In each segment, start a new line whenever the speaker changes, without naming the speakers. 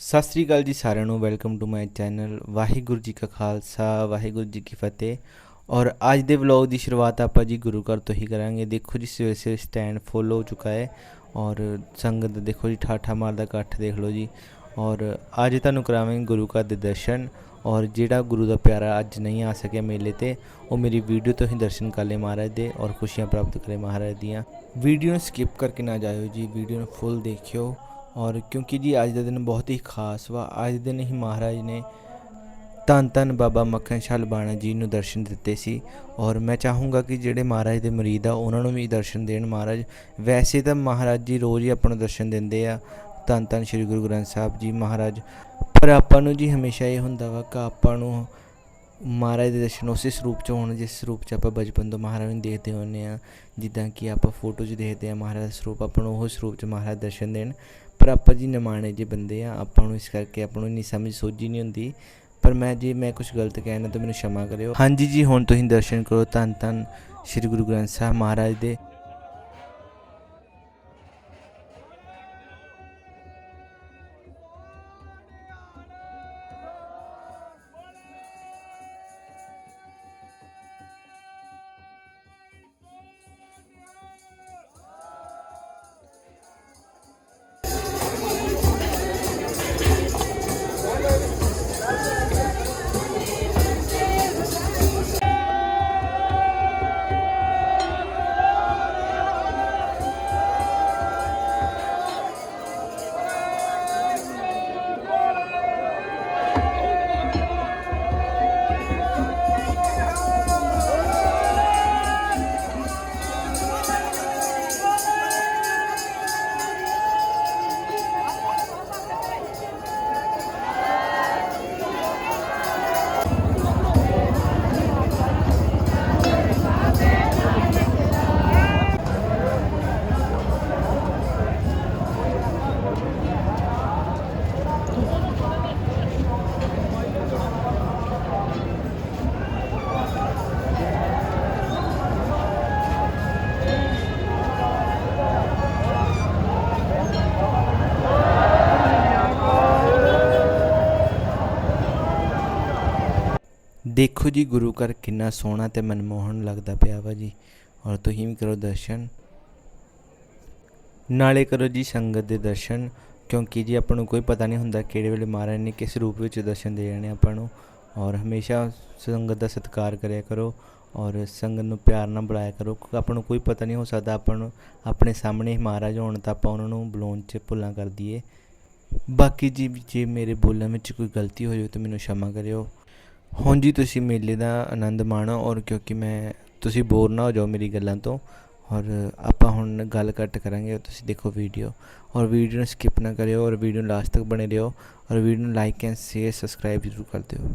ਸਤਿ ਸ੍ਰੀ ਅਕਾਲ ਜੀ ਸਾਰਿਆਂ ਨੂੰ welcome to my channel Waheguru ji ਕਾ ਖਾਲਸਾ, ਵਾਹਿਗੁਰੂ ਜੀ ਕੀ ਫਤਿਹ। ਔਰ ਅੱਜ ਦੇ ਵਲੌਗ ਦੀ ਸ਼ੁਰੂਆਤ ਆਪਾਂ ਜੀ ਗੁਰੂ ਘਰ ਤੋਂ ਹੀ ਕਰਾਂਗੇ। ਦੇਖੋ ਜੀ, ਸਵੇਰੇ ਸਵੇਰੇ ਸਟੈਂਡ ਫੁੱਲ ਹੋ ਚੁੱਕਾ ਹੈ ਔਰ ਸੰਗਤ ਦੇਖੋ ਜੀ, ਠਾਠਾ ਮਾਰਦਾ ਇਕੱਠ ਦੇਖ ਲਓ ਜੀ। ਔਰ ਅੱਜ ਤੁਹਾਨੂੰ ਕਰਾਵਾਂਗੇ ਗੁਰੂ ਘਰ ਦੇ ਦਰਸ਼ਨ ਔਰ ਜਿਹੜਾ ਗੁਰੂ ਦਾ ਪਿਆਰਾ ਅੱਜ ਨਹੀਂ ਆ ਸਕਿਆ ਮੇਲੇ ਤੇ, ਉਹ ਮੇਰੀ ਵੀਡੀਓ ਤੋਂ ਹੀ ਦਰਸ਼ਨ ਕਰ ਲੇ ਮਹਾਰਾਜ ਦੇ ਔਰ ਖੁਸ਼ੀਆਂ ਪ੍ਰਾਪਤ ਕਰੇ ਮਹਾਰਾਜ ਦੀਆਂ। ਵੀਡੀਓ ਨੂੰ ਸਕਿਪ ਕਰਕੇ ਨਾ ਜਾਇਓ ਜੀ, ਵੀਡੀਓ ਨੂੰ ਫੁੱਲ ਦੇਖਿਓ। ਔਰ ਕਿਉਂਕਿ ਜੀ ਅੱਜ ਦਾ ਦਿਨ ਬਹੁਤ ਹੀ ਖਾਸ ਵਾ, ਅੱਜ ਦੇ ਦਿਨ ਹੀ ਮਹਾਰਾਜ ਨੇ ਧੰਨ ਧੰਨ ਬਾਬਾ ਮੱਖਣ ਸ਼ਾਹ ਲਬਾਣਾ ਜੀ ਨੂੰ ਦਰਸ਼ਨ ਦਿੱਤੇ ਸੀ। ਔਰ ਮੈਂ ਚਾਹੂੰਗਾ ਕਿ ਜਿਹੜੇ ਮਹਾਰਾਜ ਦੇ ਮਰੀਦ ਆ, ਉਹਨਾਂ ਨੂੰ ਵੀ ਦਰਸ਼ਨ ਦੇਣ ਮਹਾਰਾਜ। ਵੈਸੇ ਤਾਂ ਮਹਾਰਾਜ ਜੀ ਰੋਜ਼ ਹੀ ਆਪਾਂ ਨੂੰ ਦਰਸ਼ਨ ਦਿੰਦੇ ਆ। ਧੰਨ ਧੰਨ ਸ੍ਰੀ ਗੁਰੂ ਗ੍ਰੰਥ ਸਾਹਿਬ ਜੀ ਮਹਾਰਾਜ। ਪਰ ਆਪਾਂ ਨੂੰ ਜੀ ਹਮੇਸ਼ਾ ਇਹ ਹੁੰਦਾ ਵਾ ਕਿ ਆਪਾਂ ਨੂੰ ਮਹਾਰਾਜ ਦੇ ਦਰਸ਼ਨ ਉਸੇ ਸਰੂਪ ਚ ਹੋਣ, ਜਿਸ ਸਰੂਪ ਚ ਆਪਾਂ ਬਚਪਨ ਤੋਂ ਮਹਾਰਾਜ ਨੂੰ ਦੇਖਦੇ ਹੁੰਦੇ ਆ। ਜਿੱਦਾਂ ਕਿ ਆਪਾਂ ਫੋਟੋ 'ਚ ਦੇਖਦੇ ਆ ਮਹਾਰਾਜ ਦਾ ਸਰੂਪ, ਆਪਾਂ ਨੂੰ ਉਹ ਸਰੂਪ ਚ ਮਹਾਰਾਜ ਦਰਸ਼ਨ ਦੇਣ। ਪਰ ਆਪਾਂ ਜੀ ਨਿਮਾਣੇ ਜੇ ਬੰਦੇ ਆ, ਆਪਾਂ ਨੂੰ ਇਸ ਕਰਕੇ ਆਪਾਂ ਨੂੰ ਨਹੀਂ ਸਮਝ ਸੋਝੀ ਨਹੀਂ ਹੁੰਦੀ। ਪਰ ਮੈਂ ਜੇ ਮੈਂ ਕੁਝ ਗਲਤ ਕਹਿਣਾ ਤਾਂ ਮੈਨੂੰ ਸ਼ਮਾ ਕਰਿਓ। ਹਾਂਜੀ ਜੀ, ਹੁਣ ਤੁਸੀਂ ਦਰਸ਼ਨ ਕਰੋ। ਧੰਨ ਧੰਨ ਸ੍ਰੀ ਗੁਰੂ ਗ੍ਰੰਥ ਸਾਹਿਬ ਮਹਾਰਾਜ ਦੇ ਦੇਖੋ ਜੀ, ਗੁਰੂ ਘਰ ਕਿੰਨਾ ਸੋਹਣਾ ਤੇ ਮਨਮੋਹਣ ਲੱਗਦਾ ਪਿਆ ਵਾ ਜੀ। ਔਰ ਤੁਸੀਂ ਵੀ ਕਰੋ ਦਰਸ਼ਨ। ਨਾਲੇ ਕਰੋ ਜੀ ਸੰਗਤ ਦੇ ਦਰਸ਼ਨ, ਕਿਉਂਕਿ ਜੀ ਆਪਾਂ ਨੂੰ ਕੋਈ ਪਤਾ ਨਹੀਂ ਹੁੰਦਾ ਕਿਹੜੇ ਵੇਲੇ ਮਹਾਰਾਜ ਨੇ ਕਿਸ ਰੂਪ ਵਿੱਚ ਦਰਸ਼ਨ ਦੇ ਜਾਣੇ ਆਪਾਂ ਨੂੰ। ਔਰ ਹਮੇਸ਼ਾ ਸੰਗਤ ਦਾ ਸਤਿਕਾਰ ਕਰਿਆ ਕਰੋ ਔਰ ਸੰਗਤ ਨੂੰ ਪਿਆਰ ਨਾਲ ਬੁਲਾਇਆ ਕਰੋ। ਕਿਉਂਕਿ ਆਪਾਂ ਨੂੰ ਕੋਈ ਪਤਾ ਨਹੀਂ ਹੋ ਸਕਦਾ ਆਪਾਂ ਨੂੰ, ਆਪਣੇ ਸਾਹਮਣੇ ਮਹਾਰਾਜ ਹੋਣ ਤਾਂ ਆਪਾਂ ਉਹਨਾਂ ਨੂੰ ਬੁਲਾਉਣ 'ਚ ਭੁੱਲਾਂ ਕਰ ਦਈਏ। ਬਾਕੀ ਜੀ, ਜੇ ਮੇਰੇ ਬੋਲਣ ਵਿੱਚ ਕੋਈ ਗਲਤੀ ਹੋ ਜਾਵੇ ਤਾਂ ਮੈਨੂੰ ਸ਼ਮਾ ਕਰਿਓ। ਹੁਣ ਜੀ ਤੁਸੀਂ ਮੇਲੇ ਦਾ ਆਨੰਦ ਮਾਣੋ ਔਰ ਕਿਉਂਕਿ ਮੈਂ, ਤੁਸੀਂ ਬੋਰ ਨਾ ਹੋ ਜਾਓ ਮੇਰੀ ਗੱਲਾਂ ਤੋਂ ਔਰ ਆਪਾਂ ਹੁਣ ਗੱਲ ਘੱਟ ਕਰਾਂਗੇ ਔਰ ਤੁਸੀਂ ਦੇਖੋ ਵੀਡੀਓ ਔਰ ਵੀਡੀਓ ਨੂੰ ਸਕਿਪ ਨਾ ਕਰਿਓ ਔਰ ਵੀਡੀਓ ਲਾਸਟ ਤੱਕ ਬਣੇ ਰਹੋ ਔਰ ਵੀਡੀਓ ਨੂੰ ਲਾਈਕ ਐਂਡ ਸ਼ੇਅਰ ਸਬਸਕ੍ਰਾਈਬ ਜ਼ਰੂਰ ਕਰ ਦਿਓ।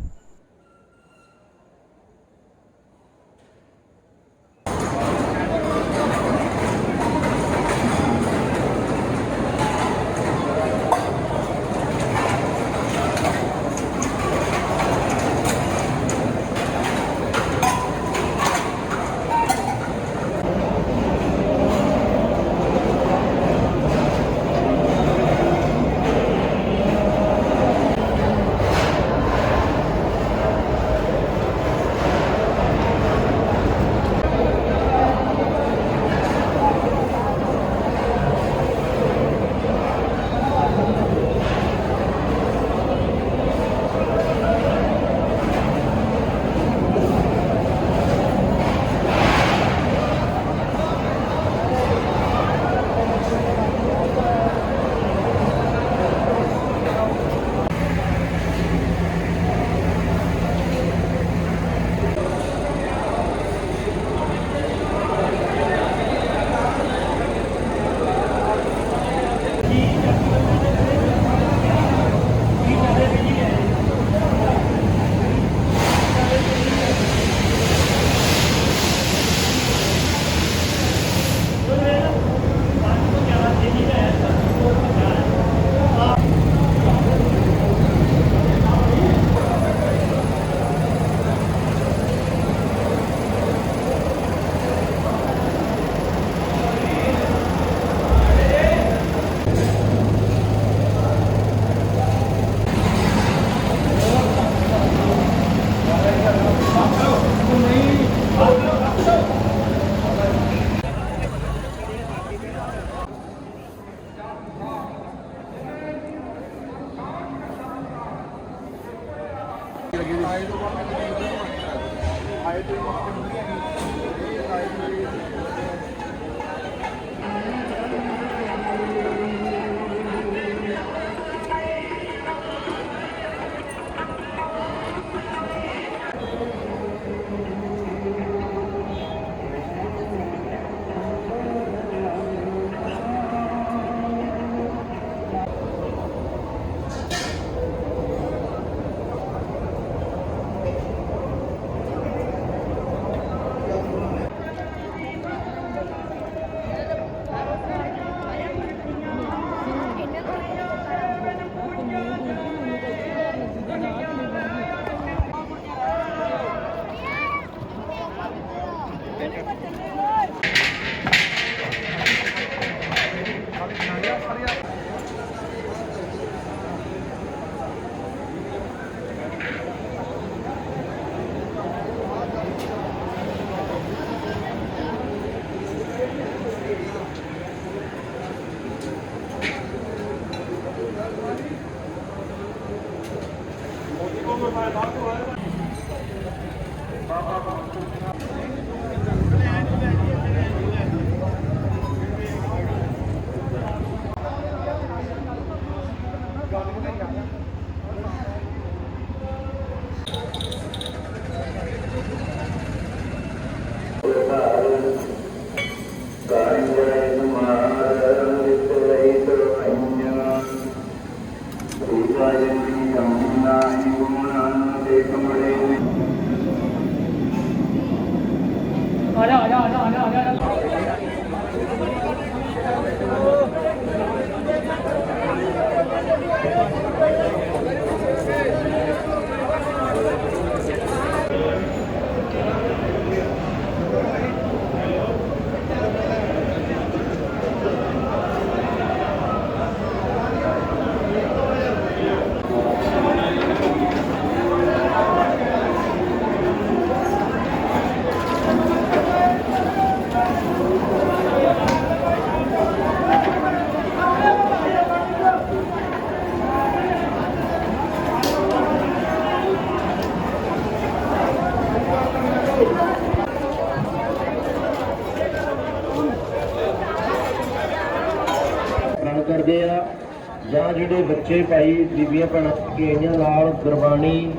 ਜਾਂ
ਬੱਚੇ ਭਾਈ ਬੀਬੀਆਂ ਭੈਣਾਂ ਕੇ ਆਈਆਂ ਨਾਲ ਗੁਰਬਾਣੀ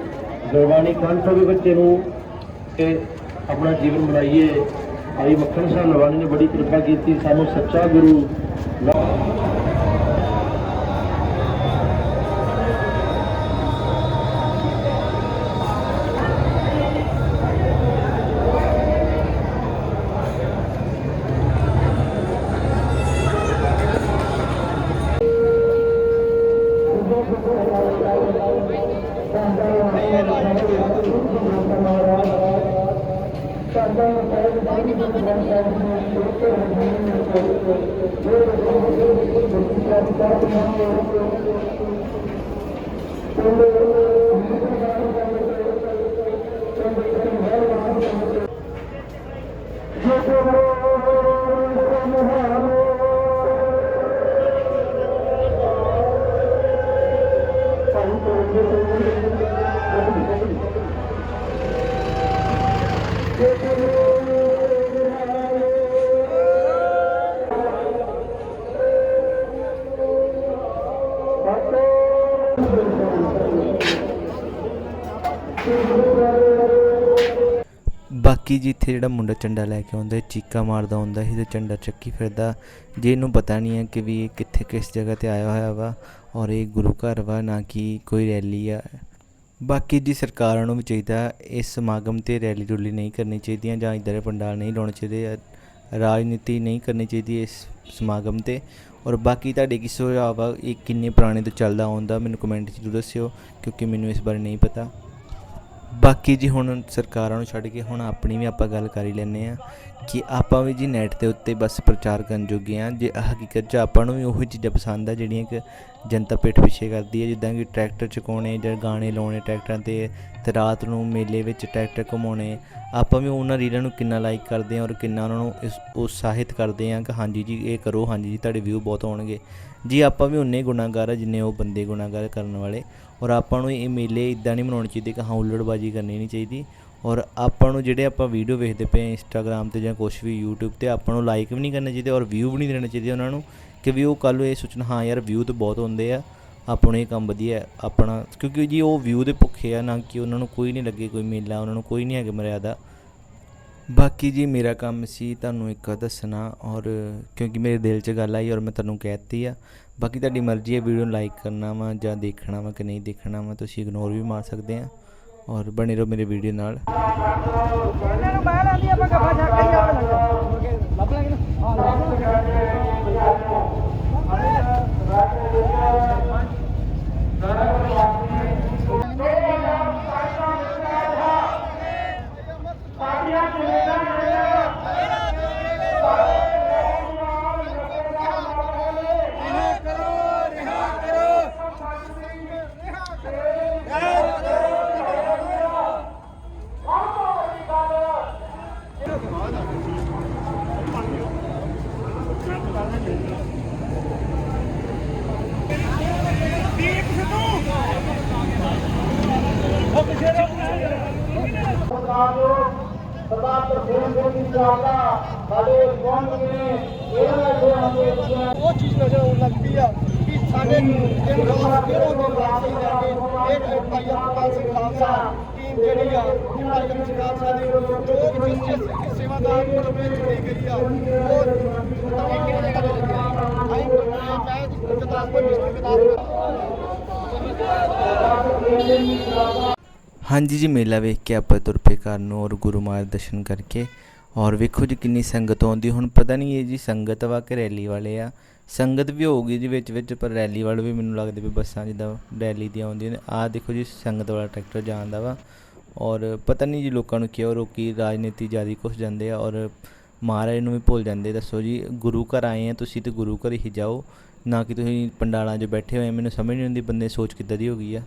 ਗੁਰਬਾਣੀ ਕੰਠ ਵੀ ਬੱਚੇ ਨੂੰ ਤੇ ਆਪਣਾ ਜੀਵਨ ਬਣਾਈਏ। ਭਾਈ ਮੱਖਣ ਸਾਹਿਬ ਲਵਾਣੀ ਨੇ ਬੜੀ ਕਿਰਪਾ ਕੀਤੀ, ਸਾਨੂੰ ਸੱਚਾ ਗੁਰੂ Thank you.
ਬਾਕੀ ਜੀ ਇੱਥੇ ਜਿਹੜਾ ਮੁੰਡਾ ਝੰਡਾ ਲੈ ਕੇ ਆਉਂਦਾ, ਚੀਕਾ ਮਾਰਦਾ ਹੁੰਦਾ ਸੀ ਤੇ ਝੰਡਾ ਚੱਕੀ ਫਿਰਦਾ, ਜੇ ਇਹਨੂੰ ਪਤਾ ਨਹੀਂ ਹੈ ਕਿ ਵੀ ਇਹ ਕਿੱਥੇ ਕਿਸ ਜਗ੍ਹਾ ਤੇ ਆਇਆ ਹੋਇਆ ਵਾ ਔਰ ਇਹ ਗੁਰੂ ਘਰ ਵਾ, ਨਾ ਕਿ ਕੋਈ ਰੈਲੀ ਆ। ਬਾਕੀ ਜੀ ਸਰਕਾਰਾਂ ਨੂੰ ਵੀ ਚਾਹੀਦਾ, ਇਸ ਸਮਾਗਮ ਤੇ ਰੈਲੀ ਰੁਲੀ ਨਹੀਂ ਕਰਨੀ ਚਾਹੀਦੀਆਂ ਜਾਂ ਇਦਾਂ ਦੇ ਪੰਡਾਲ ਨਹੀਂ ਲਾਉਣੇ ਚਾਹੀਦੇ ਰਾਜਨੀਤੀ ਨਹੀਂ ਕਰਨੀ ਚਾਹੀਦੀ ਇਸ ਸਮਾਗਮ ਤੇ। ਔਰ ਬਾਕੀ ਤੁਹਾਡੇ ਕੀ ਸੁਝਾਅ ਆ ਇਹ ਕਿੰਨੇ ਪੁਰਾਣੇ ਤੋਂ ਚੱਲਦਾ ਆਉਂਦਾ, ਮੈਨੂੰ ਕਮੈਂਟ 'ਚ ਜ਼ਰੂਰ ਦੱਸਿਓ, ਕਿਉਂਕਿ ਮੈਨੂੰ ਇਸ ਬਾਰੇ ਨਹੀਂ ਪਤਾ। ਬਾਕੀ ਜੀ ਹੁਣ ਸਰਕਾਰਾਂ ਨੂੰ ਛੱਡ ਕੇ ਹੁਣ ਆਪਣੀ ਵੀ ਆਪਾਂ ਗੱਲ ਕਰ ਹੀ ਲੈਂਦੇ ਆ ਕਿ ਆਪਾਂ ਵੀ ਜੀ ਨੈਟ ਦੇ ਉੱਤੇ ਬਸ ਪ੍ਰਚਾਰ ਕਰਨ ਜੋਗੇ ਆ ਜੇ ਹਕੀਕਤ 'ਚ ਆਪਾਂ ਨੂੰ ਵੀ ਉਹੀ ਚੀਜ਼ਾਂ ਪਸੰਦ ਆ ਜਿਹੜੀਆਂ ਕਿ ਜਨਤਾ ਪਿੱਠ ਪਿੱਛੇ ਕਰਦੀ ਹੈ, ਜਿੱਦਾਂ ਕਿ ਟਰੈਕਟਰ ਚੁਕਾਉਣੇ ਜਾਂ ਗਾਣੇ ਲਾਉਣੇ ਟਰੈਕਟਰਾਂ ਤੇ ਤੇ ਰਾਤ ਨੂੰ ਮੇਲੇ ਵਿੱਚ ਟਰੈਕਟਰ ਘੁਮਾਉਣੇ। ਆਪਾਂ ਵੀ ਉਹਨਾਂ ਰੀਲਾਂ ਨੂੰ ਕਿੰਨਾ ਲਾਈਕ ਕਰਦੇ ਹਾਂ ਔਰ ਕਿੰਨਾ ਉਹਨਾਂ ਨੂੰ ਇਸ, ਉਤਸ਼ਾਹਿਤ ਕਰਦੇ ਹਾਂ ਕਿ ਹਾਂਜੀ ਜੀ, ਇਹ ਕਰੋ, ਹਾਂਜੀ ਜੀ, ਤੁਹਾਡੇ ਵਿਊ ਬਹੁਤ ਆਉਣਗੇ। ਜੀ ਆਪਾਂ ਵੀ ਉਨੇ ਗੁਨਾਹਗਾਰ ਆ ਜਿੰਨੇ ਉਹ ਬੰਦੇ ਗੁਨਾਹਗਾਰ ਕਰਨ ਵਾਲੇ। ਔਰ ਆਪਾਂ ਨੂੰ ਇਹ ਮੇਲੇ ਇਦਾਂ ਨਹੀਂ ਮਨਾਉਣੇ ਚਾਹੀਦੇ ਕਿ ਹਾਂ ਹੁੱਲੜਬਾਜੀ ਕਰਨੀ ਨਹੀਂ ਚਾਹੀਦੀ। ਔਰ ਆਪਾਂ ਨੂੰ ਜਿਹੜੇ ਆਪਾਂ ਵੀਡੀਓ ਵੇਖਦੇ ਪਏ ਇੰਸਟਾਗ੍ਰam ਤੇ ਜਾਂ ਕੁਝ ਵੀ YouTube ਤੇ ਆਪਾਂ ਨੂੰ ਲਾਈਕ ਵੀ ਨਹੀਂ ਕਰਨੇ ਚਾਹੀਦੇ ਔਰ ਵਿਊ ਵੀ ਨਹੀਂ ਦੇਣੇ ਚਾਹੀਦੇ ਉਹਨਾਂ ਨੂੰ। ਕਿ ਵੀ ਉਹ ਕੱਲ੍ਹ ਨੂੰ ਇਹ ਸੋਚਣਾ, ਹਾਂ ਯਾਰ ਵਿਊ ਤਾਂ ਬਹੁਤ ਹੁੰਦੇ ਆ, ਆਪਣੇ ਇਹ ਕੰਮ ਵਧੀਆ ਆਪਣਾ, ਕਿਉਂਕਿ ਜੀ ਉਹ ਵਿਊ ਦੇ ਭੁੱਖੇ ਆ, ਨਾ ਕਿ ਉਹਨਾਂ ਨੂੰ ਕੋਈ ਨਹੀਂ ਲੱਗੇ ਕੋਈ ਮੇਲਾ, ਉਹਨਾਂ ਨੂੰ ਕੋਈ ਨਹੀਂ ਹੈਗਾ ਮਰਿਆਦਾ। ਬਾਕੀ ਜੀ ਮੇਰਾ ਕੰਮ ਸੀ ਤੁਹਾਨੂੰ ਇੱਕ ਦੱਸਣਾ ਔਰ ਕਿਉਂਕਿ ਮੇਰੇ ਦਿਲ 'ਚ ਗੱਲ ਆਈ ਔਰ ਮੈਂ ਤੁਹਾਨੂੰ ਕਹਿਤੀ ਆ। ਬਾਕੀ ਤੁਹਾਡੀ ਮਰਜ਼ੀ ਹੈ ਵੀਡੀਓ ਨੂੰ ਲਾਈਕ ਕਰਨਾ ਵਾ ਜਾਂ ਦੇਖਣਾ ਵਾ ਕਿ ਨਹੀਂ ਦੇਖਣਾ ਵਾ, ਤੁਸੀਂ ਇਗਨੋਰ ਵੀ ਮਾਰ ਸਕਦੇ ਆ ਔਰ ਬਣੇ ਰਹੋ ਮੇਰੇ ਵੀਡੀਓ ਨਾਲ
ਇਹਨਾਂ ਨੂੰ ਬਾਹਰ ਆਂਦੀ ਆਪਾਂ ਗੱਫਾ ਛੱਕ ਕੇ ਹੀ ਆਵੇ ਲੰਗਰ ਲੱਭ ਲਾਂਗੇ ਨਾ ਹਾਂ ਲੱਭ ਲਾਂਗੇ
ਸਰਦਾਰ ਚਾਵਲਾ ਸਾਡੇ ਕੌਮ ਨੇ ਇਹਨਾਂ ਦੇ ਆਉਂਦੇ
ਉਹ ਚੀਜ਼ ਨਜ਼ਰ ਆਉਣ ਲੱਗ ਪਈ ਆ ਕਿ ਸਾਡੇ ਦਿਨ ਖਾਸ ਕਿਹੜੋਂ ਦੇ ਵਾਸਤੇ ਕਰਕੇ ਇਹ ਭਾਈਆ ਪ੍ਰਕਾਸ਼ ਸਿੰਘ ਖਾਲਸਾ ਟੀਮ ਜਿਹੜੀ ਆ ਭਾਈ ਕਮਿਸ਼ਨ ਸਿੰਘ ਖਾਲਸਾ ਦੀ ਜੋ ਵੀ ਜਸਟਿਸ ਸੇਵਾਦਾਰ ਨੂੰ ਰਵੇ ਜੁੜੀ ਗਈ ਆ ਉਹ ਆਈ ਮੈਂ ਗੁਰਦਾਸਪੁਰ ਡਿਸਟ੍ਰਿਕਟ ਦਾ
ਹਾਂਜੀ ਜੀ ਮੇਲਾ ਵੇਖ ਕੇ ਆਪਾਂ ਤੁਰ ਪਏ ਘਰ ਨੂੰ ਔਰ ਗੁਰੂ ਮਹਾਰਾਜ ਦਰਸ਼ਨ ਕਰਕੇ ਔਰ ਵੇਖੋ ਜੀ ਕਿੰਨੀ ਸੰਗਤ ਆਉਂਦੀ, ਹੁਣ ਪਤਾ ਨਹੀਂ ਇਹ ਜੀ ਸੰਗਤ ਵਾ ਕਿ ਰੈਲੀ ਵਾਲੇ ਆ। ਸੰਗਤ ਵੀ ਹੋਊਗੀ ਜੀ ਵਿੱਚ ਵਿੱਚ, ਪਰ ਰੈਲੀ ਵਾਲੇ ਵੀ ਮੈਨੂੰ ਲੱਗਦੇ ਵੀ ਬੱਸਾਂ ਜਿੱਦਾਂ ਰੈਲੀ ਦੀਆਂ ਆਉਂਦੀਆਂ ਨੇ। ਆਹ ਦੇਖੋ ਜੀ ਸੰਗਤ ਵਾਲਾ ਟਰੈਕਟਰ ਜਾਂਦਾ ਵਾ। ਔਰ ਪਤਾ ਨਹੀਂ ਜੀ ਲੋਕਾਂ ਨੂੰ ਕਿਉਂ ਰੋਕੀ, ਰਾਜਨੀਤੀ ਜ਼ਿਆਦਾ ਕੁਛ ਜਾਂਦੇ ਆ। ਔਰ ਮਹਾਰਾਜ ਨੂੰ ਵੀ ਭੁੱਲ ਜਾਂਦੇ, ਦੱਸੋ ਜੀ, ਗੁਰੂ ਘਰ ਆਏ ਆ, ਤੁਸੀਂ ਤੇ ਗੁਰੂ ਘਰ ਹੀ ਜਾਓ। ਨਾ ਕਿ ਤੁਸੀਂ ਪੰਡਾਲਾਂ 'ਚ ਬੈਠੇ ਹੋਏ ਮੈਨੂੰ ਸਮਝ ਨਹੀਂ ਆਉਂਦੀ, ਬੰਦੇ ਦੀ ਸੋਚ ਕਿੱਦਾਂ ਦੀ ਹੋ ਗਈ ਆ।